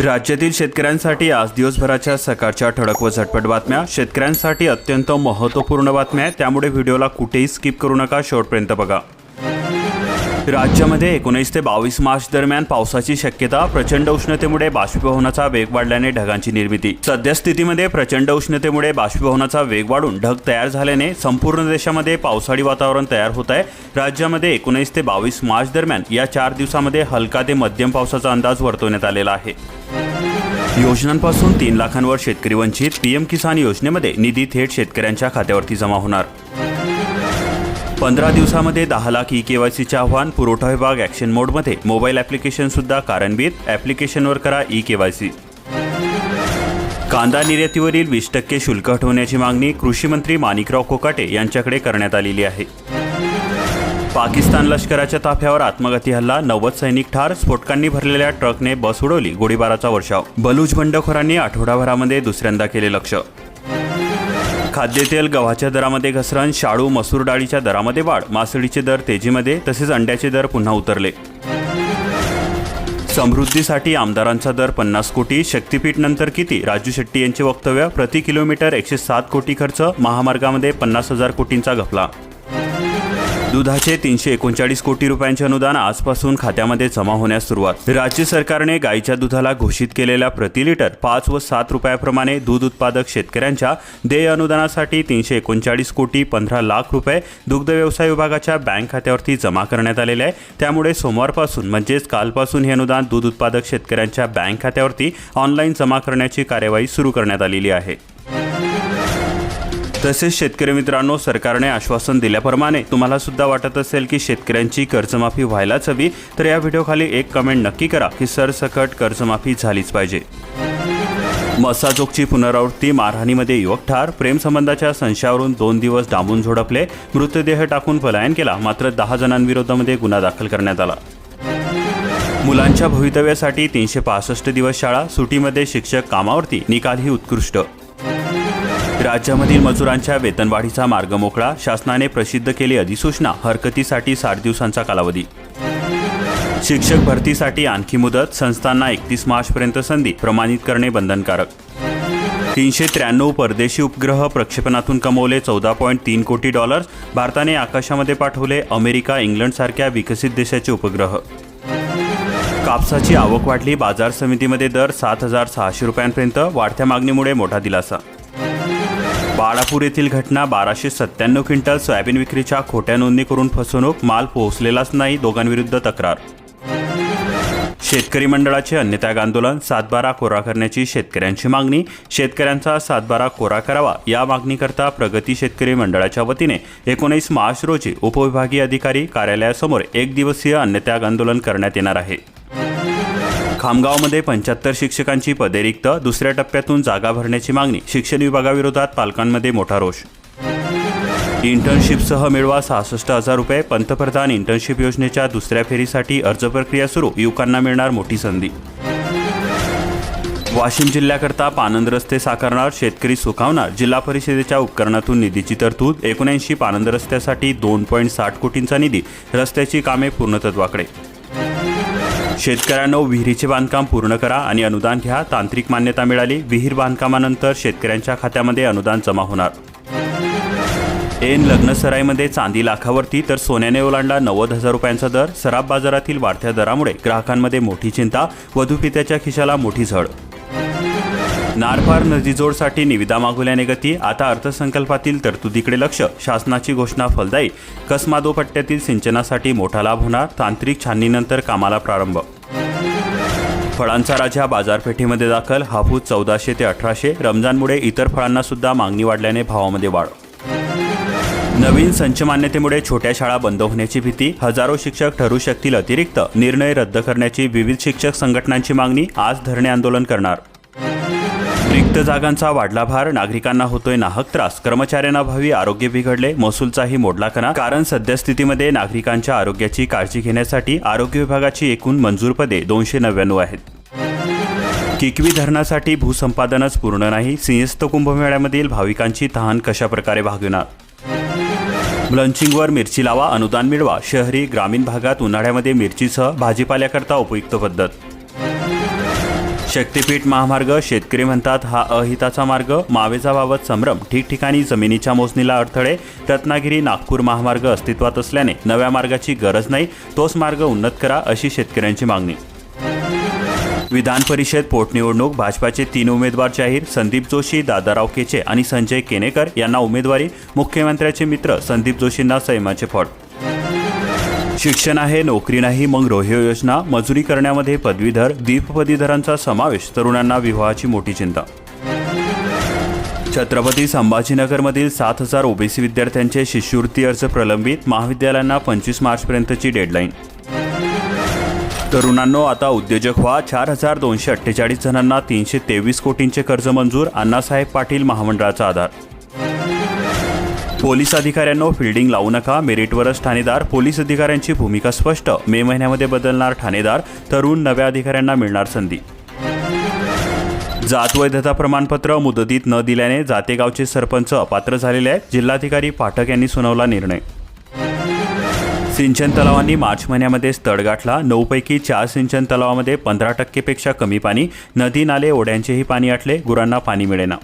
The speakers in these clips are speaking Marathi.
राज्यातील शेतकऱ्यांसाठी आज दिवसभराच्या सकाळच्या ठळक व झटपट बातम्या. शेतकऱ्यांसाठी अत्यंत महत्त्वपूर्ण बातम्या आहेत. त्यामुळे व्हिडिओला कुठेही स्किप करू नका. शेवटपर्यंत बघा. राज्यामध्ये एकोणीस ते बावीस मार्च दरम्यान पावसाची शक्यता प्रचंड उष्णतेमुळे बाष्पीभवनाचा वेग वाढल्याने ढगांची निर्मिती. सद्यस्थितीमध्ये प्रचंड उष्णतेमुळे बाष्पीभवनाचा वेग वाढून ढग तयार झाल्याने संपूर्ण देशामध्ये पावसाळी वातावरण तयार होत आहे. राज्यामध्ये एकोणीस ते बावीस मार्च दरम्यान या चार दिवसामध्ये हलका ते मध्यम पावसाचा अंदाज वर्तवण्यात आलेला आहे. योजनांपासून तीन लाखांवर शेतकरी वंचित पीएम किसान योजनेमध्ये निधी थेट शेतकऱ्यांच्या खात्यावरती जमा होणार. पंधरा दिवसामध्ये दहा लाख ई केवायसीचे आव्हान पुरवठा विभाग ॲक्शन मोडमध्ये मोबाईल ॲप्लिकेशन सुद्धा कार्यान्वित ॲप्लिकेशनवर करा ई केवायसी कांदा निर्यातीवरील वीस टक्के शुल्क हटवण्याची मागणी कृषी मंत्री माणिकराव कोकाटे यांच्याकडे करण्यात आलेली आहे. पाकिस्तान लष्कराच्या ताफ्यावर आत्मघाती हल्ला नव्वद सैनिक ठार स्फोटकांनी भरलेल्या ट्रकने बस उडवली गोळीबाराचा वर्षाव. बलूच बंडखोरांनी आठवडाभरामध्ये दुसऱ्यांदा केले लक्ष. खाद्यतेल गव्हाच्या दरामध्ये घसरण शाळू मसूर डाळीच्या दरामध्ये वाढ मासळीचे दर तेजीमध्ये तसेच अंड्याचे दर पुन्हा उतरले. समृद्धीसाठी आमदारांचा दर पन्नास कोटी शक्तीपीठ नंतर किती? राजू शेट्टी यांचे वक्तव्य प्रति किलोमीटर एकशे सात कोटी खर्च महामार्गामध्ये पन्नास हजार कोटींचा घपला. दुधाचे तीनशे एकोणचाळीस कोटी रुपयांचे अनुदान आजपासून खात्यामध्ये जमा होण्यास सुरुवात. राज्य सरकारने गाईच्या दुधाला घोषित केलेल्या प्रति लिटर पाच व सात रुपयाप्रमाणे दूध उत्पादक शेतकऱ्यांच्या देय अनुदानासाठी तीनशे एकोणचाळीस कोटी पंधरा लाख रुपये दुग्ध व्यवसाय विभागाच्या बँक खात्यावरती जमा करण्यात आलेले आहे. त्यामुळे सोमवारपासून म्हणजेच कालपासून हे अनुदान दूध उत्पादक शेतकऱ्यांच्या बँक खात्यावरती ऑनलाईन जमा करण्याची कार्यवाही सुरू करण्यात आलेली आहे. तसेच शेतकरी मित्रांनो सरकारने आश्वासन दिल्याप्रमाणे तुम्हाला सुद्धा वाटत असेल की शेतकऱ्यांची कर्जमाफी व्हायलाच हवी तर या व्हिडिओखाली एक कमेंट नक्की करा की सरसकट कर्जमाफी झालीच पाहिजे. मसाजोगची पुनरावृत्ती मारहाणीमध्ये युवक ठार प्रेमसंबंधाच्या संशयावरून दोन दिवस डांबून झोडपले मृतदेह टाकून पलायन केला मात्र दहा जणांविरोधामध्ये गुन्हा दाखल करण्यात आला. मुलांच्या भवितव्यासाठी तीनशे पासष्ट दिवस शाळा सुटीमध्ये शिक्षक कामावरती निकालही उत्कृष्ट. राज्यामधील मजुरांच्या वेतनवाढीचा मार्ग मोकळा शासनाने प्रसिद्ध केली अधिसूचना हरकतीसाठी साठ दिवसांचा कालावधी. शिक्षक भरतीसाठी आणखी मुदत संस्थांना एकतीस मार्चपर्यंत संधी प्रमाणित करणे बंधनकारक. तीनशे त्र्याण्णव परदेशी उपग्रह प्रक्षेपणातून कमवले चौदा पॉईंट तीन कोटी डॉलर्स भारताने आकाशामध्ये पाठवले अमेरिका इंग्लंडसारख्या विकसित देशाचे उपग्रह. कापसाची आवक वाढली बाजार समितीमध्ये दर सात हजार सहाशे रुपयांपर्यंत वाढत्या मागणीमुळे मोठा दिलासा. बाळापूर येथील घटना बाराशे सत्त्याण्णव क्विंटल सोयाबीन विक्रीच्या खोट्या नोंदणी करून फसवणूक माल पोहोचलेलाच नाही दोघांविरुद्ध तक्रार. शेतकरी मंडळाचे अन्नत्याग आंदोलन सातबारा कोरा करण्याची शेतकऱ्यांची मागणी शेतकऱ्यांचा सातबारा कोरा करावा या मागणीकरता प्रगती शेतकरी मंडळाच्या वतीने एकोणीस मार्च रोजी उपविभागीय अधिकारी कार्यालयासमोर एक दिवसीय अन्नत्याग आंदोलन करण्यात येणार आहे. खामगावमध्ये पंच्याहत्तर शिक्षकांची पदे रिक्त दुसऱ्या टप्प्यातून जागा भरण्याची मागणी शिक्षण विभागाविरोधात पालकांमध्ये मोठा रोष. इंटर्नशिपसह मिळवा सहासष्ट हजार रुपये पंतप्रधान इंटर्नशिप योजनेच्या दुसऱ्या फेरीसाठी अर्ज प्रक्रिया सुरू युवकांना मिळणार मोठी संधी. वाशिम जिल्ह्याकरता पानंद रस्ते साकारणार शेतकरी सुखावणार जिल्हा परिषदेच्या उपकरणातून निधीची तरतूद एकोणऐंशी पानंद रस्त्यासाठी दोन पॉईंट साठ कोटींचा निधी रस्त्याची कामे पूर्णतत्वाकडे. शेतकऱ्यांनो विहिरीचे बांधकाम पूर्ण करा आणि अनुदान घ्या. तांत्रिक मान्यता मिळाली. विहीर बांधकामानंतर शेतकऱ्यांच्या खात्यामध्ये अनुदान जमा होणार. एन लग्नसराईमध्ये चांदी लाखावरती तर सोन्याने ओलांडला नव्वद हजार रुपयांचा दर. सराब बाजारातील वाढत्या दरामुळे ग्राहकांमध्ये मोठी चिंता. वधूपित्याच्या खिशाला मोठी झड नारपार नदीजोडसाठी निविदा मागवल्याने गती आता अर्थसंकल्पातील तरतुदीकडे लक्ष. शासनाची घोषणा फलदायी. कसमादो पट्ट्यातील सिंचनासाठी मोठा लाभ होणार. तांत्रिक छाननीनंतर कामाला प्रारंभ. फळांचा राजा बाजारपेठेमध्ये दाखल. हापूस चौदाशे ते अठराशे. रमजानमुळे इतर फळांना सुद्धा मागणी वाढल्याने भावामध्ये वाढ. नवीन संच मान्यतेमुळे छोट्या शाळा बंद होण्याची भीती. हजारो शिक्षक ठरू शकतील अतिरिक्त. निर्णय रद्द करण्याची विविध शिक्षक संघटनांची मागणी. आज धरणे आंदोलन करणार. रिक्त जागांचा वाढला भार नागरिकांना होतोय नाहक त्रास. कर्मचाऱ्यांना भावी आरोग्य बिघडले महसूलचाही मोडला कणा कारण सद्यस्थितीमध्ये नागरिकांच्या आरोग्याची काळजी घेण्यासाठी आरोग्य विभागाची एकूण मंजूर पदे दोनशे नव्याण्णव आहेत. किकवी धरणासाठी भूसंपादनच पूर्ण नाही. सिंहस्थ कुंभमेळ्यामधील भाविकांची तहान कशाप्रकारे भागविणार? लंचिंगवर मिरची लावा अनुदान मिळवा. शहरी ग्रामीण भागात उन्हाळ्यामध्ये मिरचीसह भाजीपाल्याकरता उपयुक्त पद्धत. शक्तीपीठ महामार्ग शेतकरी म्हणतात हा अहिताचा मार्ग मावेजाबाबत संभ्रम ठिकठिकाणी जमिनीच्या मोजणीला अडथळे रत्नागिरी नागपूर महामार्ग अस्तित्वात असल्याने नव्या मार्गाची गरज नाही तोच मार्ग उन्नत करा अशी शेतकऱ्यांची मागणी. विधान परिषद पोटनिवडणूक भाजपाचे तीन उमेदवार जाहीर संदीप जोशी दादाराव केचे आणि संजय केनेकर यांना उमेदवारी मुख्यमंत्र्याचे मित्र संदीप जोशींना सैमाचे फट शिक्षण आहे नोकरी नाही मग रोहियो योजना मजुरी करण्यामध्ये पदवीधर दीपपदीधरांचा समावेश तरुणांना विवाहाची मोठी चिंता. छत्रपती संभाजीनगरमधील सात हजार ओबीसी विद्यार्थ्यांचे शिष्यवृत्ती अर्ज प्रलंबित महाविद्यालयांना पंचवीस मार्चपर्यंतची डेडलाईन. तरुणांनो आता उद्योजक व्हा. चार हजार दोनशे अठ्ठेचाळीस जणांना तीनशे तेवीस कोटींचे कर्ज मंजूर अण्णासाहेब पाटील महामंडळाचा आधार. पोलीस अधिकाऱ्यांनो फिल्डिंग लावू नका. मेरिटवरच ठाणेदार पोलीस अधिकाऱ्यांची भूमिका स्पष्ट. मे महिन्यामध्ये बदलणार ठाणेदार तरुण नव्या अधिकाऱ्यांना मिळणार संधी. जात वैधता प्रमाणपत्र मुदतीत न दिल्याने जातेगावचे सरपंच अपात्र झालेले आहेत. जिल्हाधिकारी पाठक यांनी सुनावला निर्णय. सिंचन तलावांनी मार्च महिन्यामध्येच तड गाठला. नऊपैकी चार सिंचन तलावामध्ये पंधरा टक्केपेक्षा कमी पाणी नदी नाले ओढ्यांचेही पाणी आटले. गुरांना पाणी मिळेना.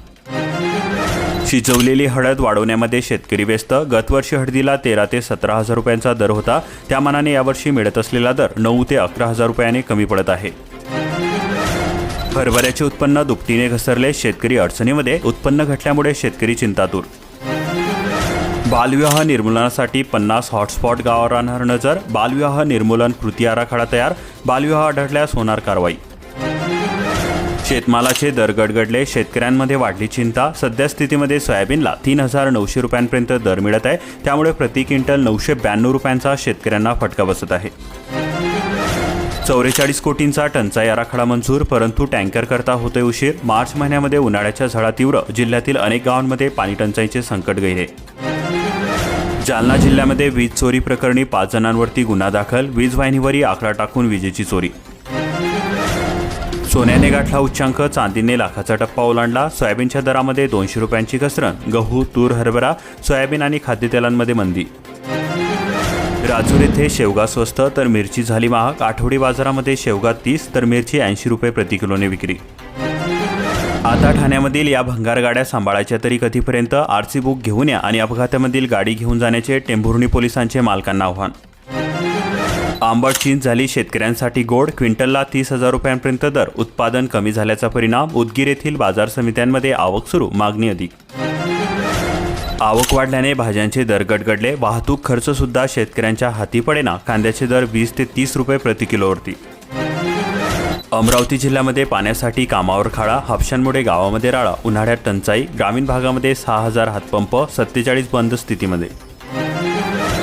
शिजवलेली हळद वाढवण्यामध्ये शेतकरी व्यस्त. गतवर्षी हळदीला तेरा ते सतरा हजार रुपयांचा दर होता. त्या मानाने यावर्षी मिळत असलेला दर नऊ ते अकरा हजार रुपयाने कमी पडत आहे. हरभऱ्याचे उत्पन्न दुपटीने घसरले. शेतकरी अडचणीमध्ये उत्पन्न घटल्यामुळे शेतकरी चिंतातूर. बालविवाह निर्मूलनासाठी पन्नास हॉटस्पॉट गावावर राहणार नजर. बालविवाह निर्मूलन कृती आराखडा तयार. बालविवाह आढळल्यास होणार कारवाई. शेतमालाचे दर गडगडले शेतकऱ्यांमध्ये वाढली चिंता सध्या स्थितीमध्ये सोयाबीनला तीन हजार नऊशे रुपयांपर्यंत दर मिळत आहे. त्यामुळे प्रति क्विंटल नऊशे ब्याण्णव रुपयांचा शेतकऱ्यांना फटका बसत आहे. चौवेचाळीस कोटींचा टंचाई आराखडा मंजूर परंतु टँकर करता होते उशीर. मार्च महिन्यामध्ये उन्हाळ्याच्या झळा तीव्र जिल्ह्यातील अनेक गावांमध्ये पाणी टंचाईचे संकट गेले जालना जिल्ह्यामध्ये वीज चोरी प्रकरणी पाच जणांवरती गुन्हा दाखल वीज वाहिनीवरही आकडा टाकून विजेची चोरी. सोन्याने गाठला उच्चांक चांदीने लाखाचा टप्पा ओलांडला. सोयाबीनच्या दरामध्ये दोनशे रुपयांची घसरण. गहू तूर हरभरा सोयाबीन आणि खाद्यतेलांमध्ये मंदी. राजूर येथे शेवगा स्वस्त तर मिरची झाली महाग. आठवडी बाजारामध्ये शेवगा तीस तर मिरची ऐंशी रुपये प्रति किलोने विक्री. आता ठाण्यामधील या भंगार गाड्या सांभाळायच्या तरी कधीपर्यंत आरसी बुक घेऊन या आणि अपघातामधील गाडी घेऊन जाण्याचे टेंभुर्णी पोलिसांचे मालकांना आव्हान. आंबट चीन झाली शेतकऱ्यांसाठी गोड क्विंटलला तीस हजार रुपयांपर्यंत दर. उत्पादन कमी झाल्याचा परिणाम उदगीर येथील बाजार समित्यांमध्ये आवक सुरू. मागणी अधिक. आवक वाढल्याने भाज्यांचे दर गडगडले. वाहतूक खर्च सुद्धा शेतकऱ्यांच्या हाती पडेना. कांद्याचे दर वीस ते तीस रुपये प्रति किलोवरती. अमरावती जिल्ह्यामध्ये पाण्यासाठी कामावर खाडा हापशांमुळे गावामध्ये राळा उन्हाळ्यात टंचाई ग्रामीण भागामध्ये सहा हजार हातपंप सत्तेचाळीस बंद स्थितीमध्ये.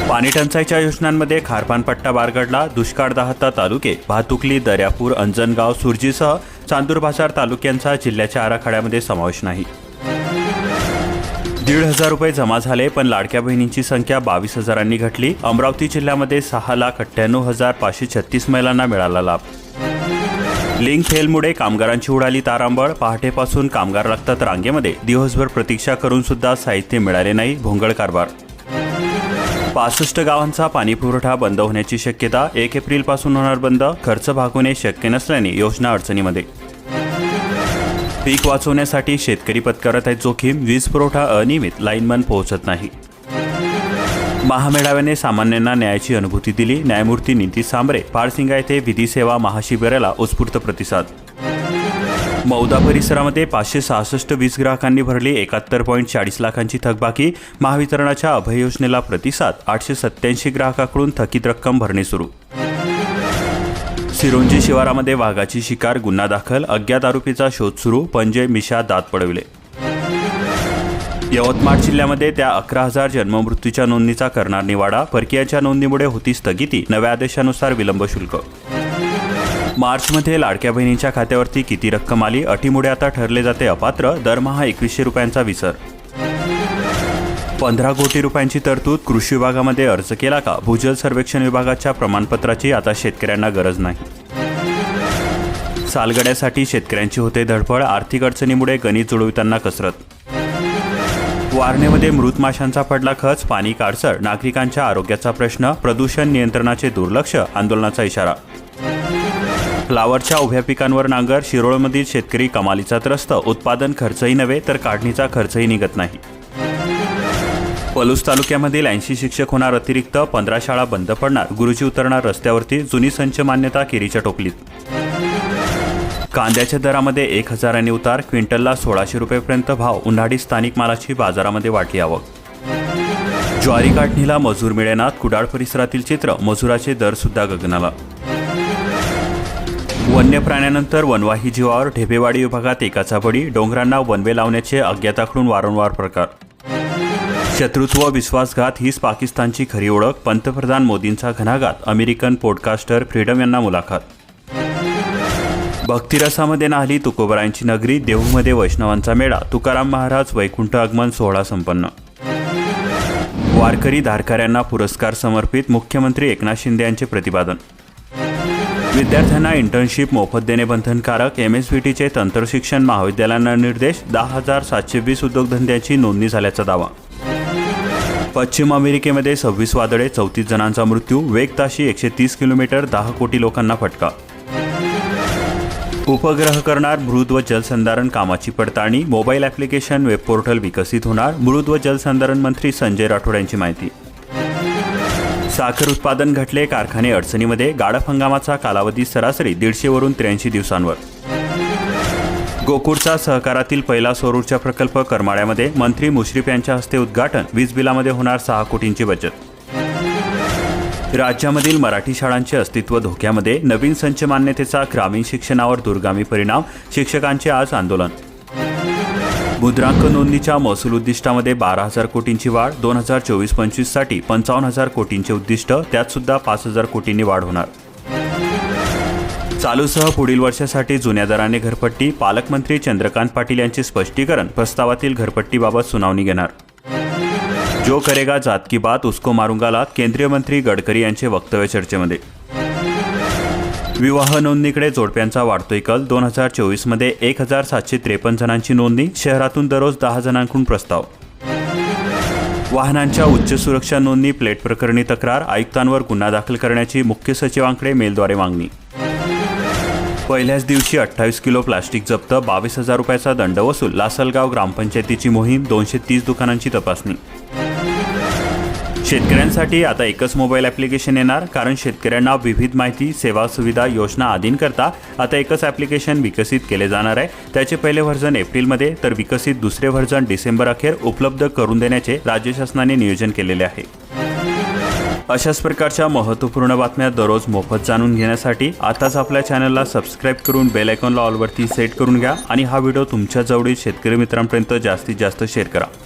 पाणी टंचाईच्या योजनांमध्ये खारपानपट्टा बारगडला. दुष्काळ दाहता तालुके भातुकली दर्यापूर अंजनगाव सुरजीसह चांदूर बाजार तालुक्यांचा जिल्ह्याच्या आराखड्यामध्ये समावेश नाही. दीड हजार रुपये जमा झाले पण लाडक्या बहिणींची संख्या बावीस हजारांनी घटली. अमरावती जिल्ह्यामध्ये सहा लाख अठ्ठ्याण्णव हजार पाचशे छत्तीस महिलांना मिळाला लाभ. लिंक फेलमुळे कामगारांची उडाली तारांबळ. पहाटेपासून कामगार लागतात रांगेमध्ये दिवसभर प्रतीक्षा करून सुद्धा साहित्य मिळाले नाही. भोंगळ कारभार पासष्ट गावांचा पाणीपुरवठा बंद होण्याची शक्यता एक एप्रिलपासून होणार बंद खर्च भागवणे शक्य नसल्याने योजना अडचणीमध्ये. पीक वाचवण्यासाठी शेतकरी पत्करत आहेत जोखीम वीज पुरवठा अनियमित लाईनमन पोहोचत नाही. महामेळाव्याने सामान्यांना न्यायाची अनुभूती दिली न्यायमूर्ती नीती सांबरे पारसिंगा येथे विधी सेवा महाशिबिराला उत्स्फूर्त प्रतिसाद. मौदा परिसरामध्ये पाचशे सहासष्ट वीज ग्राहकांनी भरली एकाहत्तर पॉईंट चाळीस लाखांची थकबाकी. महावितरणाच्या अभय योजनेला प्रतिसाद आठशे सत्याऐंशी ग्राहकाकडून थकीत रक्कम भरणे सुरू. सिरोंजी शिवारामध्ये वाघाची शिकार गुन्हा दाखल अज्ञात आरोपीचा शोध सुरू पंजे मिशा दात पडविले. यवतमाळ जिल्ह्यामध्ये त्या अकरा हजार जन्ममृत्यूच्या नोंदणीचा करणार निवाडा परकीयाच्या नोंदणीमुळे होती स्थगिती नव्या आदेशानुसार विलंब शुल्क. मार्चमध्ये लाडक्या बहिणींच्या खात्यावरती किती रक्कम आली अटीमुळे आता ठरले जाते अपात्र दरमहा एकवीसशे रुपयांचा विसर. पंधरा कोटी रुपयांची तरतूद कृषी विभागामध्ये अर्ज केला का? भूजल सर्वेक्षण विभागाच्या प्रमाणपत्राची आता शेतकऱ्यांना गरज नाही. सालगड्यासाठी शेतकऱ्यांची होते धडपड आर्थिक अडचणीमुळे गणित जुळविताना कसरत. वारणेमध्ये मृत माशांचा पडला खच पाणी काडसर नागरिकांच्या आरोग्याचा प्रश्न प्रदूषण नियंत्रणाचे दुर्लक्ष आंदोलनाचा इशारा. फ्लावरच्या उभ्या पिकांवर नांगर शिरोळमधील शेतकरी कमालीचा त्रस्त उत्पादन खर्चही नव्हे तर काढणीचा खर्चही निघत नाही. पलूस तालुक्यामधील ऐंशी शिक्षक होणार अतिरिक्त पंधरा शाळा बंद पडणार गुरुजी उतरणार रस्त्यावरती जुनी संच मान्यता केरीच्या टोपलीत. कांद्याच्या दरामध्ये एक हजारांनी उतार क्विंटलला सोळाशे रुपयेपर्यंत भाव उन्हाळी स्थानिक मालाची बाजारामध्ये वाढली आवक. ज्वारी काढणीला मजूर मिळेनात कुडाळ परिसरातील चित्र मजुराचे दर सुद्धा गगनाला. वन्य प्राण्यानंतर वनवाही जीवावर ढेबेवाडी विभागात एकाचा बळी डोंगरांना वनवे लावण्याचे अज्ञाताकडून वारंवार प्रकार. शत्रुत्व विश्वासघात हीच पाकिस्तानची खरी ओळख पंतप्रधान मोदींचा घणाघात अमेरिकन पॉडकास्टर फ्रीडम यांना मुलाखत. भक्तिरसामध्ये नाहली तुकोबरायांची नगरी देहूमध्ये वैष्णवांचा मेळा तुकाराम महाराज वैकुंठ आगमन सोहळा संपन्न. वारकरी धारकऱ्यांना पुरस्कार समर्पित मुख्यमंत्री एकनाथ शिंदे यांचे प्रतिपादन. विद्यार्थ्यांना इंटर्नशिप मोफत देणे बंधनकारक एम एस व्ही टीचे तंत्रशिक्षण महाविद्यालयांना निर्देश दहा हजार सातशे वीस उद्योगधंद्यांची नोंदणी झाल्याचा दावा. पश्चिम अमेरिकेमध्ये सव्वीस वादळे चौतीस जणांचा मृत्यू वेग ताशी एकशे तीस किलोमीटर दहा कोटी लोकांना फटका. उपग्रह करणार मृद व जलसंधारण कामाची पडताळणी मोबाईल ॲप्लिकेशन वेब पोर्टल विकसित होणार मृद व जलसंधारण मंत्री संजय राठोड यांची माहिती. साखर उत्पादन घटले कारखाने अडचणीमध्ये गाडप हंगामाचा कालावधी सरासरी दीडशेवरून त्र्याऐंशी दिवसांवर. गोकुळचा सहकारातील पहिला सौरऊर्जा प्रकल्प करमाळ्यामध्ये मंत्री मुश्रीफ यांच्या हस्ते उद्घाटन वीज बिलामध्ये होणार सहा कोटींची बचत. राज्यामधील मराठी शाळांचे अस्तित्व धोक्यामध्ये नवीन संच मान्यतेचा ग्रामीण शिक्षणावर दुर्गामी परिणाम शिक्षकांचे आज आंदोलन. मुद्रांक नोंदणीच्या महसूल उद्दिष्टामध्ये बारा हजार कोटींची वाढ दोन हजार चोवीस पंचवीससाठी पंचावन्न हजार कोटींचे उद्दिष्ट त्यात सुद्धा पाच हजार कोटींनी वाढ होणार. चालूसह पुढील वर्षासाठी जुन्या दराने घरपट्टी पालकमंत्री चंद्रकांत पाटील यांचे स्पष्टीकरण प्रस्तावातील घरपट्टीबाबत सुनावणी घेणार. जो करेगा जात की बात उसको मारुंगालात केंद्रीय मंत्री गडकरी यांचे वक्तव्य चर्चेमध्ये. विवाह नोंदणीकडे जोडप्यांचा वाढतोय कल. दोन हजार चोवीसमध्ये एक हजार सातशे त्रेपन्न जणांची नोंदणी. शहरातून दररोज दहा जणांकडून प्रस्ताव. वाहनांच्या उच्च सुरक्षा नोंदणी प्लेट प्रकरणी तक्रार. आयुक्तांवर गुन्हा दाखल करण्याची मुख्य सचिवांकडे मेलद्वारे मागणी. पहिल्याच दिवशी अठ्ठावीस किलो प्लास्टिक जप्त बावीस हजार रुपयाचा दंड वसूल. लासलगाव ग्रामपंचायतीची मोहीम दोनशे तीस दुकानांची तपासणी. शेतकऱ्यांसाठी आता एकच मोबाईल ॲप्लिकेशन येणार कारण शेतकऱ्यांना विविध माहिती सेवा सुविधा योजना आदींकरता आता एकच ॲप्लिकेशन विकसित केले जाणार आहे. त्याचे पहिले व्हर्जन एप्रिलमध्ये तर विकसित दुसरे व्हर्जन डिसेंबर अखेर उपलब्ध करून देण्याचे राज्य शासनाने नियोजन केलेले आहे. अशाच प्रकारच्या महत्त्वपूर्ण बातम्या दररोज मोफत जाणून घेण्यासाठी आताच आपल्या चॅनलला सबस्क्राईब करून बेल आयकॉनला ऑलवरती सेट करून घ्या आणि हा व्हिडिओ तुमच्या जवळील शेतकरी मित्रांपर्यंत जास्तीत जास्त शेअर करा.